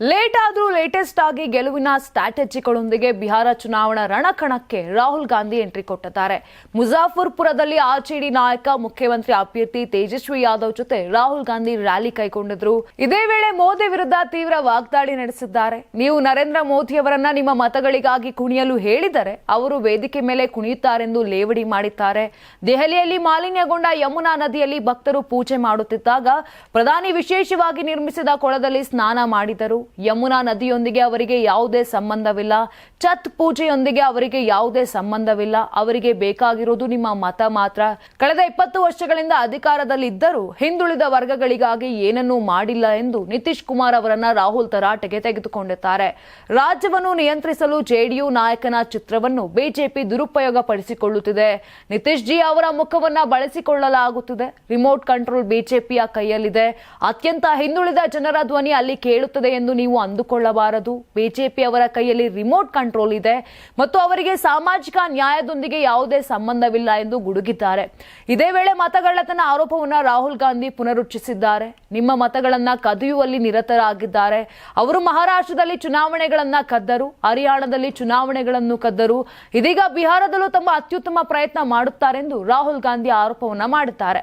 Late ಆದರೂ latest ಆಗಿ ಗೆಲುವಿನ ಸ್ಟ್ರಾಟಜಿಗಳೊಂದಿಗೆ ಬಿಹಾರ ಚುನಾವಣಾ ರಣಕಣಕ್ಕೆ ರಾಹುಲ್ ಗಾಂಧಿ ಎಂಟ್ರಿ ಕೊಟ್ಟಿದ್ದಾರೆ. ಮುಜಾಫರ್ಪುರದಲ್ಲಿ ಆರ್ಜೆಡಿ ನಾಯಕ ಮುಖ್ಯಮಂತ್ರಿ ಅಭ್ಯರ್ಥಿ ತೇಜಸ್ವಿ ಯಾದವ್ ಜೊತೆ ರಾಹುಲ್ ಗಾಂಧಿ ರ್ಯಾಲಿ ಕೈಗೊಂಡಿದ್ರು. ಇದೇ ವೇಳೆ ಮೋದಿ ವಿರುದ್ಧ ತೀವ್ರ ವಾಗ್ದಾಳಿ ನಡೆಸಿದ್ದಾರೆ. ನೀವು ನರೇಂದ್ರ ಮೋದಿಯವರನ್ನ ನಿಮ್ಮ ಮತಗಳಿಗಾಗಿ ಕುಣಿಯಲು ಹೇಳಿದರೆ ಅವರು ವೇದಿಕೆ ಮೇಲೆ ಕುಣಿಯುತ್ತಾರೆಂದು ಲೇವಡಿ ಮಾಡಿದ್ದಾರೆ. ದೆಹಲಿಯಲ್ಲಿ ಮಾಲಿನ್ಯಗೊಂಡ ಯಮುನಾ ನದಿಯಲ್ಲಿ ಭಕ್ತರು ಪೂಜೆ ಮಾಡುತ್ತಿದ್ದಾಗ ಪ್ರಧಾನಿ ವಿಶೇಷವಾಗಿ ನಿರ್ಮಿಸಿದ ಕೊಳದಲ್ಲಿ ಸ್ನಾನ ಮಾಡಿದರು. ಯಮುನಾ ನದಿಯೊಂದಿಗೆ ಅವರಿಗೆ ಯಾವುದೇ ಸಂಬಂಧವಿಲ್ಲ, ಛತ್ ಪೂಜೆಯೊಂದಿಗೆ ಅವರಿಗೆ ಯಾವುದೇ ಸಂಬಂಧವಿಲ್ಲ. ಅವರಿಗೆ ಬೇಕಾಗಿರೋದು ನಿಮ್ಮ ಮತ ಮಾತ್ರ. ಕಳೆದ ಇಪ್ಪತ್ತು ವರ್ಷಗಳಿಂದ ಅಧಿಕಾರದಲ್ಲಿದ್ದರೂ ಹಿಂದುಳಿದ ವರ್ಗಗಳಿಗಾಗಿ ಏನನ್ನೂ ಮಾಡಿಲ್ಲ ಎಂದು ನಿತೀಶ್ ಕುಮಾರ್ ಅವರನ್ನ ರಾಹುಲ್ ತರಾಟೆಗೆ ತೆಗೆದುಕೊಂಡಿದ್ದಾರೆ. ರಾಜ್ಯವನ್ನು ನಿಯಂತ್ರಿಸಲು ಜೆಡಿಯು ನಾಯಕನ ಚಿತ್ರವನ್ನು ಬಿಜೆಪಿ ದುರುಪಯೋಗ ಪಡಿಸಿಕೊಳ್ಳುತ್ತಿದೆ ನಿತೀಶ್ ಜಿ ಅವರ ಮುಖವನ್ನ ಬಳಸಿಕೊಳ್ಳಲಾಗುತ್ತಿದೆ. ರಿಮೋಟ್ ಕಂಟ್ರೋಲ್ ಬಿಜೆಪಿಯ ಕೈಯಲ್ಲಿದೆ. ಅತ್ಯಂತ ಹಿಂದುಳಿದ ಜನರ ಧ್ವನಿ ಅಲ್ಲಿ ಕೇಳುತ್ತದೆ ಎಂದು ನೀವು ಅಂದುಕೊಳ್ಳಬಾರದು. ಬಿಜೆಪಿ ಅವರ ಕೈಯಲ್ಲಿ ರಿಮೋಟ್ ಕಂಟ್ರೋಲ್ ಇದೆ ಮತ್ತು ಅವರಿಗೆ ಸಾಮಾಜಿಕ ನ್ಯಾಯದೊಂದಿಗೆ ಯಾವುದೇ ಸಂಬಂಧವಿಲ್ಲ ಎಂದು ಗುಡುಗಿದ್ದಾರೆ. ಇದೇ ವೇಳೆ ಮತಗಳ್ಳತನ ಆರೋಪವನ್ನು ರಾಹುಲ್ ಗಾಂಧಿ ಪುನರುಚ್ಚರಿಸಿದ್ದಾರೆ ನಿಮ್ಮ ಮತಗಳನ್ನು ಕದಿಯುವಲ್ಲಿ ನಿರತರಾಗಿದ್ದಾರೆ. ಅವರು ಮಹಾರಾಷ್ಟ್ರದಲ್ಲಿ ಚುನಾವಣೆಗಳನ್ನು ಕದ್ದರು. ಹರಿಯಾಣದಲ್ಲಿ ಚುನಾವಣೆಗಳನ್ನು ಕದ್ದರು. ಇದೀಗ ಬಿಹಾರದಲ್ಲೂ ತಮ್ಮ ಅತ್ಯುತ್ತಮ ಪ್ರಯತ್ನ ಮಾಡುತ್ತಾರೆಂದು ರಾಹುಲ್ ಗಾಂಧಿ ಆರೋಪವನ್ನು ಮಾಡುತ್ತಾರೆ